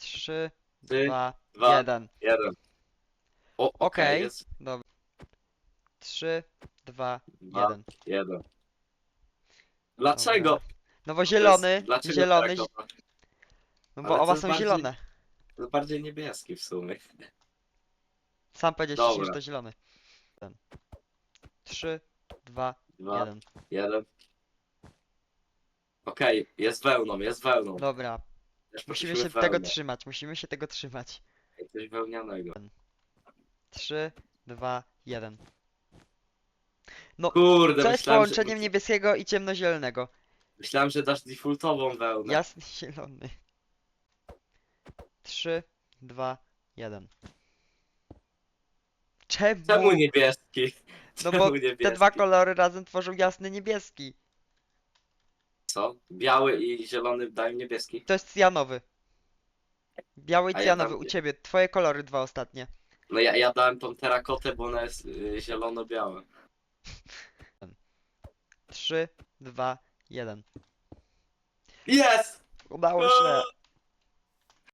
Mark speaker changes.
Speaker 1: Trzy,
Speaker 2: Trzy,
Speaker 1: dwa,
Speaker 2: dwa.
Speaker 1: jeden.
Speaker 2: jeden. O, okej,
Speaker 1: Okej.
Speaker 2: jest
Speaker 1: Dobra. Trzy, dwa,
Speaker 2: dwa,
Speaker 1: jeden.
Speaker 2: jeden. Dlaczego?
Speaker 1: No bo
Speaker 2: To jest-
Speaker 1: zielony,
Speaker 2: dlaczego
Speaker 1: zielony,
Speaker 2: tak,
Speaker 1: zi-
Speaker 2: dobra?
Speaker 1: no bo
Speaker 2: Ale
Speaker 1: oba są
Speaker 2: bardziej-
Speaker 1: zielone.
Speaker 2: To bardziej niebieski w sumie.
Speaker 1: Sam powiedziałeś że
Speaker 2: Dobra.
Speaker 1: to zielony. Ten. Trzy, dwa,
Speaker 2: Dwa,
Speaker 1: jeden.
Speaker 2: jeden. Okej, jest wełną, jest wełną.
Speaker 1: Dobra, musimy się tego trzymać, musimy się tego trzymać.
Speaker 2: Coś wełnianego.
Speaker 1: Trzy, dwa, jeden.
Speaker 2: Kurde,
Speaker 1: Co jest
Speaker 2: myślałem,
Speaker 1: połączeniem
Speaker 2: że,
Speaker 1: niebieskiego i ciemnozielonego?
Speaker 2: myślałem, że dasz defaultową wełnę.
Speaker 1: Jasny zielony. Trzy, dwa, jeden. Czemu?
Speaker 2: Czemu niebieski?
Speaker 1: No
Speaker 2: Czemu
Speaker 1: bo
Speaker 2: niebieski?
Speaker 1: te dwa kolory razem tworzą jasny niebieski.
Speaker 2: Co? Biały i zielony dają niebieski?
Speaker 1: To jest cyjanowy. Biały i
Speaker 2: A ja
Speaker 1: cyjanowy u ciebie. Twoje kolory dwa ostatnie.
Speaker 2: No ja, ja dałem tą terakotę, bo ona jest y, zielono-biała.
Speaker 1: Trzy, dwa, jeden.
Speaker 2: Jest!
Speaker 1: Udało się.